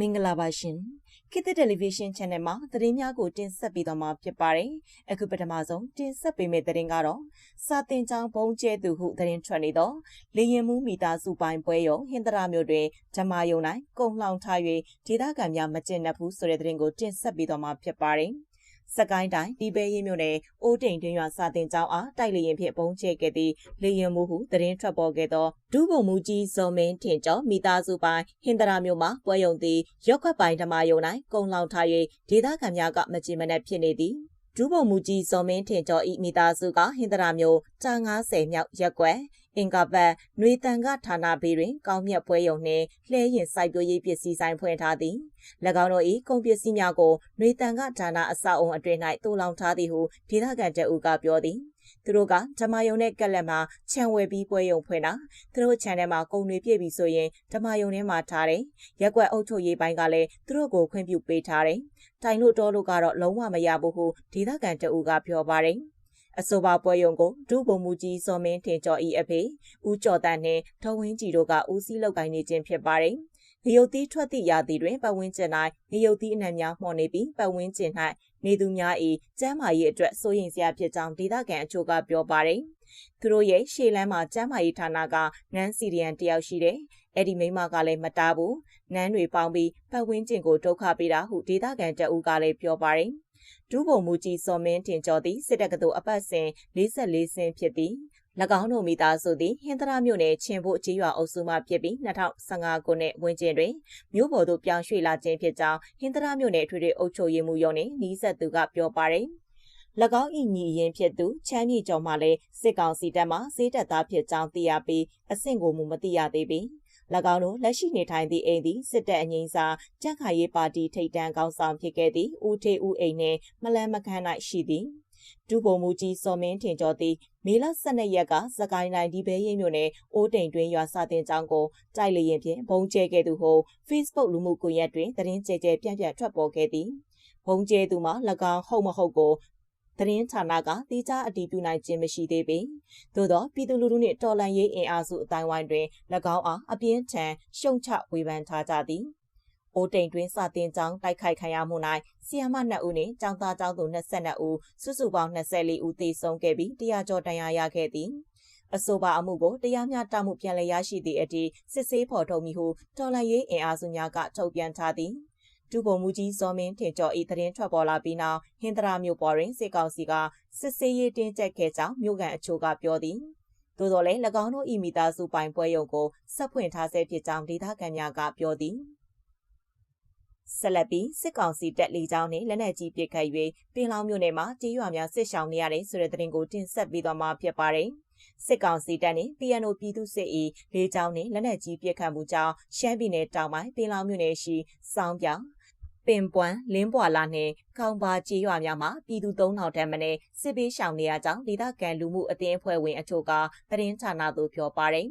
မင်္ဂလာပါရှင်ခေတ်သစ်တယ်လီဗီရှင်း channel မှာသတင်းများကိုတင်ဆက်ပေးသွားမှာဖြစ်ပါတယ်အခုပထမဆုံးတင်ဆက်ပေးမယ့်သတင်းကတော့စာတင်ကြောင်းဘုံကျဲသူဟုသတင်းထွက်နေသောလေရင်မှုမိသားစုပိုင်းပွဲရုံဟင်္ဒရာမြို့တွင်ဓမ္မယုံ၌ကုံလှောင်ထား၍ဒေသခံများမကျင့်တတ်ဘူးဆိုတဲ့သတင်းကိုတင်ဆက်ပေးသွားမှာဖြစ်ပါတယ် စကိုင်းတိုင်းဒီပဲရင်မြို့နယ်အိုးတိန်တွင်ရွာစာတင်ကျောင်းအားတိုက်လေရင်ဖြင့်ပုံချဲခဲ့သည့်လေရင်မှုဟုသတင်းထွက်ပေါ်ခဲ့သောဒုဗိုလ်မှူးကြီးဇော်မင်းထင်ကျော်မိသားစုပိုင်းဟင်္ဒရာမြို့မှာပွဲရုံသည်ရုတ်ခွက်ပိုင်းဓမ္မယုံ၌ကုံလောင်ထား၍ဒေသခံများကမကြည်မနှက်ဖြစ်နေသည်ဒုဗိုလ်မှူးကြီးဇော်မင်းထင်ကျော်ဤမိသားစုကဟင်္ဒရာမြို့တာ90မြောက်ရက်ကွက် အင်္ဂါဘတ်နှွေတန်ကဌာနဘေးတွင် ကောင်းမြတ်ပွဲရုံနှင့်လှဲရင်စိုက်ပျိုးရေးပစ္စည်းဆိုင်ဖွင့်ထားသည်၎င်းတို့၏ကုန်ပစ္စည်းများကိုနှွေတန်ကဌာနအဆောက်အုံအတွင်၌တူလောင်ထားသည်ဟုဒေသခံတအူကပြောသည်သူတို့ကဓမ္မယုံနဲ့ကက်လက်မှာခြံဝယ်ပြီးပွဲယုံဖွင့်တာသူတို့ခြံထဲမှာကုံတွေပြည့်ပြီးဆိုရင်ဓမ္မယုံထဲမှာထားတယ်ရက်ွက်အုပ်ချုပ်ရေးပိုင်းကလည်းသူတို့ကိုခွင့်ပြုပေးထားတယ်တိုင်လို့တော်လို့ကတော့လုံးဝမရဘူးဟုဒေသခံတအူကပြောပါတယ် အဆိုပါပွဲရုံကိုဒုဗိုလ်မှူးကြီးစောမင်းထင်ကျော်ဤအဖေဦးကျော်တန်းနှင့်ဒေါ်ဝင်းကြည်တို့ကဦးစီးလုပ်ကိုင်နေခြင်းဖြစ်ပါတယ်။ငရုတ်သီးထွက်သည့်ရာသီတွင်ပတ်ဝန်းကျင်၌ငရုတ်သီးအနှံများမှော်နေပြီးပတ်ဝန်းကျင်၌နေသူများ၏ကျန်းမာရေးအတွက်စိုးရိမ်စရာဖြစ်ကြောင်းဒေသခံအချို့ကပြောပါတယ်။သူတို့ရဲ့ရှေ့လမ်းမှာကျန်းမာရေးဌာနကနန်းစီရီယန်တယောက်ရှိတယ်။အဲ့ဒီမိမကလည်းမတားဘူး။နန်းတွေပေါင်းပြီးပတ်ဝန်းကျင်ကိုဒုက္ခပေးတာဟုဒေသခံတအူးကလည်းပြောပါတယ်။ ဒုဗိုလ်မှူးကြီးစောမင်းတင်ကျော်သည်စစ်တပ်ကတော်အပတ်စဉ်44ဆင်းဖြစ်သည်၎င်းတို့မိသားစုသည်ဟင်္ဒရာမြို့နယ်ချင်းဖို့ကြေးရွာအုပ်စုမှဖြစ်ပြီး2015ခုနှစ်ဝန်းကျင်တွင်မြို့ပေါ်သို့ပြောင်းရွှေ့လာခြင်းဖြစ်ကြောင်းဟင်္ဒရာမြို့နယ်ထွေထွေအုပ်ချုပ်ရေးမှူးရုံးနှင့်နီးစပ်သူကပြောပါတယ်၎င်းဤညီရင်ဖြစ်သူချမ်းမြေကျော်မှလည်းစစ်ကောင်စီတပ်မှစေးတပ်သားဖြစ်ကြောင်းသိရပြီးအဆင့်ကိုမူမသိရသေးပေ။၎ င်းတို့လက်ရှိနေထိုင်သည့်အိမ်သည်စစ်တပ်အငိမ့်စာကြံ့ခိုင်ရေးပါတီထိပ်တန်းကောင်းဆောင်ဖြစ်ခဲ့သည့်ဦးထေဦးအိမ်နှင့်မလန်းမခန်း၌ရှိသည်ဒုဗိုလ်မှူးကြီးစောမင်းထင်ကျော်သည်မေလ12ရက်ကစကိုင်းတိုင်းဒီဘဲရင်မြို့နယ်အိုးတိန်တွင်ရွာစာတင်ကျောင်းကိုတိုက်လျင်ဖြင့်ဘုံကျဲခဲ့သူဟု Facebook လူမှုကွန်ရက်တွင်သတင်းကြဲကြဲပြန့်ပြန့်ထွက်ပေါ်ခဲ့သည်ဘုံကျဲသူမှာ၎င်းဟုတ်မဟုတ်ကို သတင်းဌာနကတိကျအတည်ပြုနိုင်ခြင်းမရှိသေးပေ။သို့သောပြည်သူလူထုနှင့်တော်လှန်ရေးအင်အားစုအတိုင်းဝိုင်းတွင်၎င်းအားအပြင်းထန်ရှုံချဝေဖန်ထားကြသည်။အိုတိန်တွင်စာတင်ကျောင်းတိုက်ခိုက်ခံရမှု၌ဆီယမ2ဦးနှင့်ကျောင်းသားကျောင်းသူ22ဦးစုစုပေါင်း24ဦးသေဆုံးခဲ့ပြီးတရားကျော်တရားရခဲ့သည်။အဆိုပါအမှုကိုတရားမျှတမှုပြန်လည်ရရှိသည့်အထိစစ်ဆေးဖော်ထုတ်မိဟုတော်လှန်ရေးအင်အားစုများကထုတ်ပြန်ထားသည်။ ဒုဗိုလ်မှူးကြီးစောမင်းထင်ကျော်၏သတင်းထွက်ပေါ်လာပြီးနောက်ဟင်္ဒရာမြို့ပေါ်တွင်စစ်ကောင်စီကစစ်ဆေးရေးတင်းကျပ်ခဲ့ကြောင်းမြို့ကန်အချို့ကပြောသည်သို့တော်လည်း၎င်းတို့၏မိသားစုပိုင်ပွဲရုံကိုဆက်ဖွင့်ထားဆဲဖြစ်ကြောင်းဒေသခံများကပြောသည်ဆက်လက်ပြီးစစ်ကောင်စီတပ်လေကြောင်းနဲ့လက်နက်ကြီးပစ်ခတ်၍ပင်လောင်မြို့နယ်မှာကြေးရွာများစစ်ရှောင်နေရတဲ့ဆိုတဲ့သတင်းကိုတင်ဆက်ပေးသွားမှာဖြစ်ပါတယ်။စစ်ကောင်စီတပ်နဲ့ PNO ပြည်သူစစ်၏လေကြောင်းနဲ့လက်နက်ကြီးပစ်ခတ်မှုကြောင့်ရှမ်းပြည်နယ်တောင်ပိုင်းပင်လောင်မြို့နယ်ရှိစောင်းပြောင် ပင်ပွမ်းလင်းပွာလာနှင့်ကောင်းပါကြေးရွာများမှာပြည်သူ3000တန်းမနဲ့စစ်ပေးရှောင်နေရကြောင်းဒေသခံလူမှုအသင်းအဖွဲ့ဝင်အချို့ကသတင်းဌာနသို့ပြောပါရယ်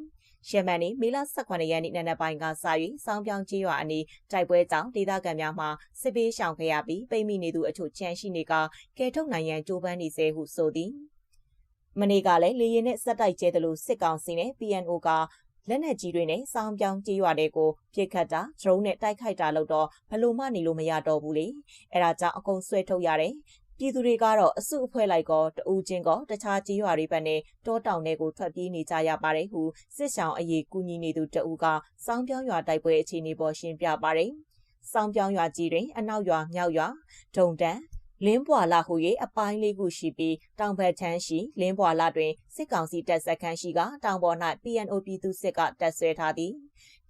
ရှမ်းမန်နီမေလ18ရက်နေ့နံနက်ပိုင်းကစ၍စောင်းပြောင်းကြေးရွာအနီးတိုက်ပွဲကြောင့်ဒေသခံများမှစစ်ပေးရှောင်ခဲ့ရပြီးပိတ်မိနေသူအချို့ချမ်းရှိနေကကဲထုတ်နိုင်ရန်ကြိုးပမ်းနေစေဟုဆိုသည်မနေ့ကလည်းလေရင်နဲ့စက်တိုက်ကျဲတယ်လို့စစ်ကောင်စီနဲ့ PNO က လက်နက်ကြီးတွေနဲ့စောင်းပြောင်းကြေးရွာတွေကိုပြစ်ခတ်တာဒရုန်းနဲ့တိုက်ခိုက်တာလို့တော့ဘလို့မှနေလို့မရတော့ဘူးလေအဲဒါကြောင့်အကုန်ဆွဲထုတ်ရတယ်ပြည်သူတွေကတော့အစုအဖွဲ့လိုက်ကောတူချင်းကောတခြားကြီးရွာတွေဘက်နဲ့တောတောင်တွေကိုထွက်ပြေးနေကြရပါတယ်ဟုစစ်ဆောင်အရေးကူညီနေသူတဦးကစောင်းပြောင်းရွာတိုက်ပွဲအခြေအနေပေါ်ရှင်းပြပါတယ်။စောင်းပြောင်းရွာကြီးတွင်အနောက်ရွာမြောက်ရွာဒုံတန် လင်းပွာလာဟု၍အပိုင်းလေးခုရှိပြီးတောင်ဘက်ချမ်းရှိလင်းပွာလာတွင်စစ်ကောင်စီတပ်စခန်းရှိကတောင်ပေါ်၌ PNO ပြည်သူစစ်ကတပ်ဆွဲထားသည်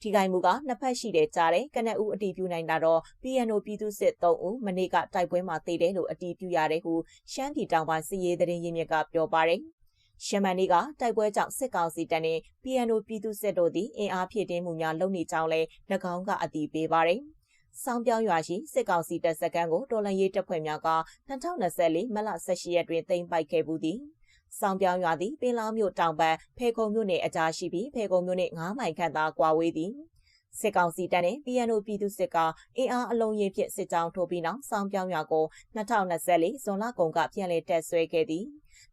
ထိခိုက်မှုကနှစ်ဖက်ရှိတဲ့ကြားတဲ့ကနအူးအတီးပြူနိုင်တာတော့ PNO ပြည်သူစစ်3ဦးမနေ့ကတိုက်ပွဲမှာသေတယ်လို့အတီးပြရတယ်ဟုရှမ်းပြည်တောင်ပိုင်းစစ်ရေးသတင်းရင်းမြစ်ကပြောပါတယ်ရှမန်နီကတိုက်ပွဲကြောင့်စစ်ကောင်စီတပ်နဲ့ PNO ပြည်သူစစ်တို့သည်အင်အားဖြည့်တင်းမှုများလုပ်နေကြောင်းလည်း၎င်းကအတည်ပြုပါတယ်။ စောင်းပြောင်းရွာရှိစစ်ကောင်စီတပ်စခန်းကိုတော်လှန်ရေးတပ်ဖွဲ့များက2024မလ18ရက်တွင်သိမ်းပိုက်ခဲ့ပူသည်။စောင်းပြောင်းရွာသည်ပင်လောင်းမြို့တောင်ဘက်ဖေခုံမြို့နယ်အကြားရှိပြီးဖေခုံမြို့နယ်9မိုင်ခန့်သာကွာဝေးသည်။စစ်ကောင်စီတပ်နဲ့ PNO ပြည်သူစစ်ကအင်အားအလုံးရင်ဖြင့်စစ်ကြောင်းထိုးပြီးနောက်စောင်းပြောင်းရွာကို2024ဇွန်လကုန်ကပြန်လည်တက်ဆွဲခဲ့သည်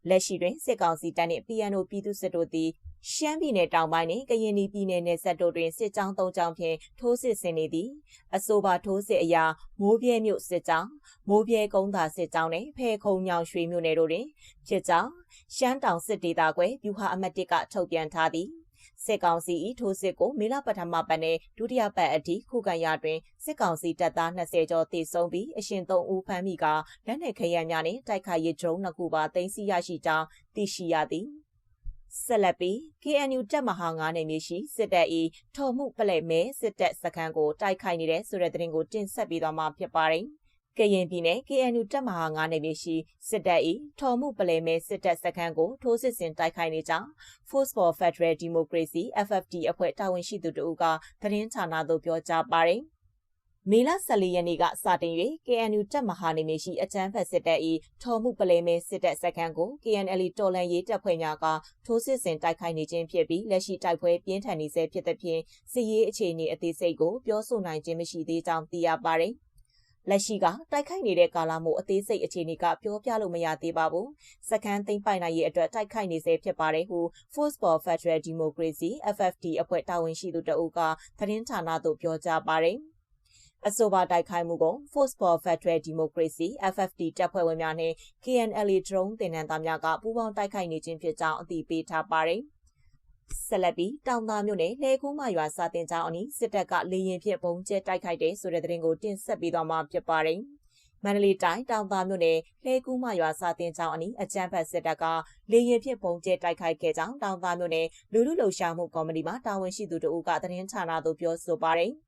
လက်ရှိတွင်စစ်ကောင်စီတပ်နှင့် PNO ပြည်သူစစ်တို့သည် ရှမ်းပြည်နယ်တောင်ပိုင်းနှင့်ကရင်ပြည်နယ်နယ်စပ်တို့တွင်စစ်ကြောင်း၃ကြောင်းဖြင့်ထိုးစစ်ဆင်နေသည်အဆိုပါထိုးစစ်အရာမိုးပြဲမြို့စစ်ကြောင်းမိုးပြဲကုန်းသာစစ်ကြောင်းနှင့်ဖဲခုံညောင်ရွှေမြို့နယ်တို့တွင်ဖြစ်ကြောင်းရှမ်းတောင်စစ်ဒေသကွယ်ပြူဟာအမတ်တစ်ကထုတ်ပြန်ထားသည်စစ်ကောင်စီ၏ထိုးစစ်ကိုမေလပထမပတ်နဲ့ဒုတိယပတ်အထိခုခံရတွင်စစ်ကောင်စီတပ်သား20ကျော်သေဆုံးပြီးအရှင်3ဦးဖမ်းမိကလက်နက်ခဲယမ်းများနှင့်တိုက်ခိုက်ရေးဒရုန်း2ခုပါတင်စီရရှိကြောင်းသိရှိရသည် ဆက်လက်ပြီး KNU တပ်မဟာ9နယ်မြေရှိစစ်တပ်၏ထော်မှုပလဲ့မဲစစ်တပ်စခန်းကိုတိုက်ခိုက်နေတဲ့ဆိုတဲ့သတင်းကိုတင်ဆက်ပေးသွားမှာဖြစ်ပါတယ်။ကရင်ပြည်နယ် KNU တပ်မဟာ9နယ်မြေရှိစစ်တပ်၏ထော်မှုပလဲ့မဲစစ်တပ်စခန်းကိုထိုးစစ်ဆင်တိုက်ခိုက်နေကြောင်း Force for Federal Democracy FFD အဖွဲ့တာဝန်ရှိသူတို့ကသတင်းဌာနသို့ပြောကြားပါတယ်။ မေလ14ရက်နေ့ကစတင်၍ KNU တပ်မဟာနေမြေရှိအကြမ်းဖက်စစ်တပ်၏ထော်မှုပလဲမဲစစ်တပ်စခန်းကို KNL တော်လန်ရေးတပ်ဖွဲ့များကထိုးစစ်ဆင်တိုက်ခိုက်နေခြင်းဖြစ်ပြီးလက်ရှိတိုက်ပွဲပြင်းထန်နေဆဲဖြစ်သဖြင့်စစ်ရေးအခြေအနေအသေးစိတ်ကိုပြောဆိုနိုင်ခြင်းမရှိသေးကြောင်းသိရပါတယ်။လက်ရှိကတိုက်ခိုက်နေတဲ့ကာလမို့အသေးစိတ်အခြေအနေကပြောပြလို့မရသေးပါဘူး။စကန်သိမ့်ပိုင်နိုင်ရေးအတွက်တိုက်ခိုက်နေစေဖြစ်ပါတယ်ဟု Force for Federal Democracy FFD အဖွဲ့တာဝန်ရှိသူတအုပ်ကသတင်းဌာနသို့ပြောကြားပါတယ်။ အဆိုပါတိုက်ခိုက်မှုကို Force for Federal Democracy FFD တပ်ဖွဲ့ဝင်များနှင့် KNLA drone တင်နန်းသားများကပူးပေါင်းတိုက်ခိုက်နေခြင်းဖြစ်ကြောင်းအသိပေးထားပါတယ်။ဆက်လက်ပြီးတောင်သားမြို့နယ်လှဲကူးမရွာစာတင်ကျောင်းအနီးစစ်တပ်ကလေရင်ဖြင့်ပုံကျဲတိုက်ခိုက်တဲ့ဆိုတဲ့သတင်းကိုတင်ဆက်ပေးသွားမှာဖြစ်ပါတယ်။မန္တလေးတိုင်းတောင်သားမြို့နယ်လှဲကူးမရွာစာတင်ကျောင်းအနီးအကြမ်းဖက်စစ်တပ်ကလေရင်ဖြင့်ပုံကျဲတိုက်ခိုက်ခဲ့ကြောင်းတောင်သားမြို့နယ်လူလူလှုပ်ရှားမှုကော်မတီမှတာဝန်ရှိသူတို့ကသတင်းဌာနသို့ပြောဆိုပါတယ်။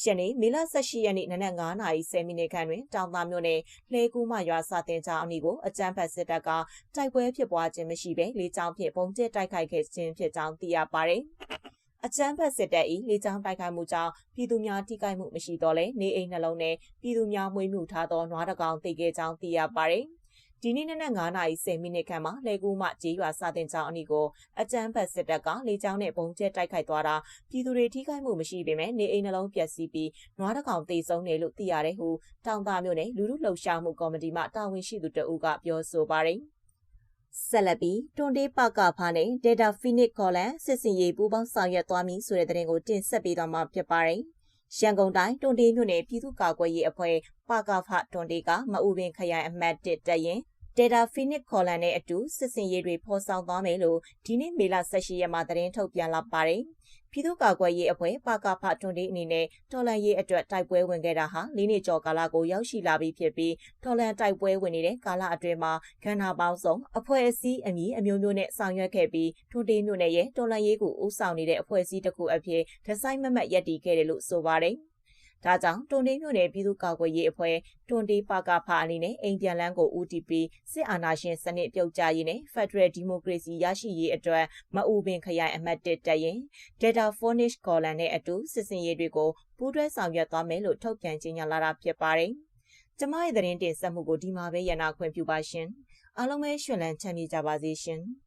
ရှနေ့မေလ18ရက်နေ့နနက်9:30မိနစ်ခန့်တွင်တောင်သာမြို့နယ်လှဲကူးမရွာစာတင်ကျောင်းအနီးကိုအကြမ်းဖက်စစ်တပ်ကတိုက်ပွဲဖြစ်ပွားခြင်းမရှိဘဲလေကြောင်းဖြင့်ပုံကျဲတိုက်ခိုက်ခဲ့ခြင်းဖြစ်ကြောင်းသိရပါတယ်။အကြမ်းဖက်စစ်တပ်၏လေကြောင်းတိုက်ခိုက်မှုကြောင့်ပြည်သူများထိခိုက်မှုမရှိတော့လဲနေအိမ်နှလုံးနဲ့ပြည်သူများမွေးမြူထားသောနွားတကောင်တိတ်ခဲ့ကြောင်းသိရပါတယ်။ ဒီနေ့နနက်9:10မိနစ်ခန့်မှာလေကူးမှကြေးရွာစာတင်ကျောင်းအနီးကိုအကြမ်းဖက်စစ်တပ်ကလေကြောင်းနဲ့ပုံကျဲတိုက်ခိုက်သွားတာပြည်သူတွေထိခိုက်မှုမရှိပေမဲ့နေအိမ်နှလုံးပျက်စီးပြီးနွားတကောင်သေဆုံးတယ်လို့သိရတယ်ဟုတောင်သားမြို့နယ်လူလူလှုပ်ရှားမှုကော်မတီမှတာဝန်ရှိသူတအုပ်ကပြောဆိုပါတယ်ဆက်လက်ပြီးတွန်တေးပကဖားနဲ့ Data Phoenix ခေါ်လန်စစ်စင်ရေးပူးပေါင်းဆောင်ရွက်သွားမည်ဆိုတဲ့သတင်းကိုတင်ဆက်ပေးသွားမှာဖြစ်ပါတယ်။ ရန်ကုန်တိုင်းတွန်တေးမြို့နယ်ပြည်သူ့ကာကွယ်ရေးအဖွဲ့ပကဖတွန်တေးကမအူပင်ခရိုင်အမှတ်1တပ်ရင် Data Phoenix ခေါ်လန်နဲ့အတူစစ်စင်ရေးတွေဖော်ဆောင်သွားမယ်လို့ဒီနေ့မေလ18ရက်မှာသတင်းထုတ်ပြန်လာပါတယ်။ပြည်သူ့ကာကွယ်ရေးအဖွဲ့ပါကဖထွန်ဒီအနေနဲ့တော်လန်ရေးအတွက်တိုက်ပွဲဝင်ခဲ့တာဟာ၄နှစ်ကျော်ကာလကိုရောက်ရှိလာပြီဖြစ်ပြီးတော်လန်တိုက်ပွဲဝင်နေတဲ့ကာလအတွင်းမှာကဏ္ဍပေါင်းစုံအဖွဲ့အစည်းအမည်အမျိုးမျိုးနဲ့ဆောင်ရွက်ခဲ့ပြီးထွန်ဒီမြို့နယ်ရဲ့တော်လန်ရေးကိုဦးဆောင်နေတဲ့အဖွဲ့အစည်းတစ်ခုအဖြစ်ဒီဇိုင်းမမတ်ရပ်တည်ခဲ့တယ်လို့ဆိုပါတယ်။ ဒါကြောင့်တွန်တေးမြို့နယ်ပြည်သူ့ကာကွယ်ရေးအဖွဲ့တွန်တေးပါကဖအနေနဲ့အိမ်ပြန်လန်းကို UTP စစ်အာဏာရှင်စနစ်ပြုတ်ကျရေးနဲ့ Federal Democracy ရရှိရေးအတွက်မအူပင်ခရိုင်အမှတ်1တပ်ရင် Data Phonish Column နဲ့အတူစစ်စင်ရေးတွေကိုပူးတွဲဆောင်ရွက်သွားမယ်လို့ထုတ်ပြန်ကြေညာလာတာဖြစ်ပါတယ်။ကျမရဲ့သတင်းတင်ဆက်မှုကိုဒီမှာပဲရနာခွင့်ပြုပါရှင်။အားလုံးပဲရှင်လန်းချမ်းမြေ့ကြပါစေရှင်။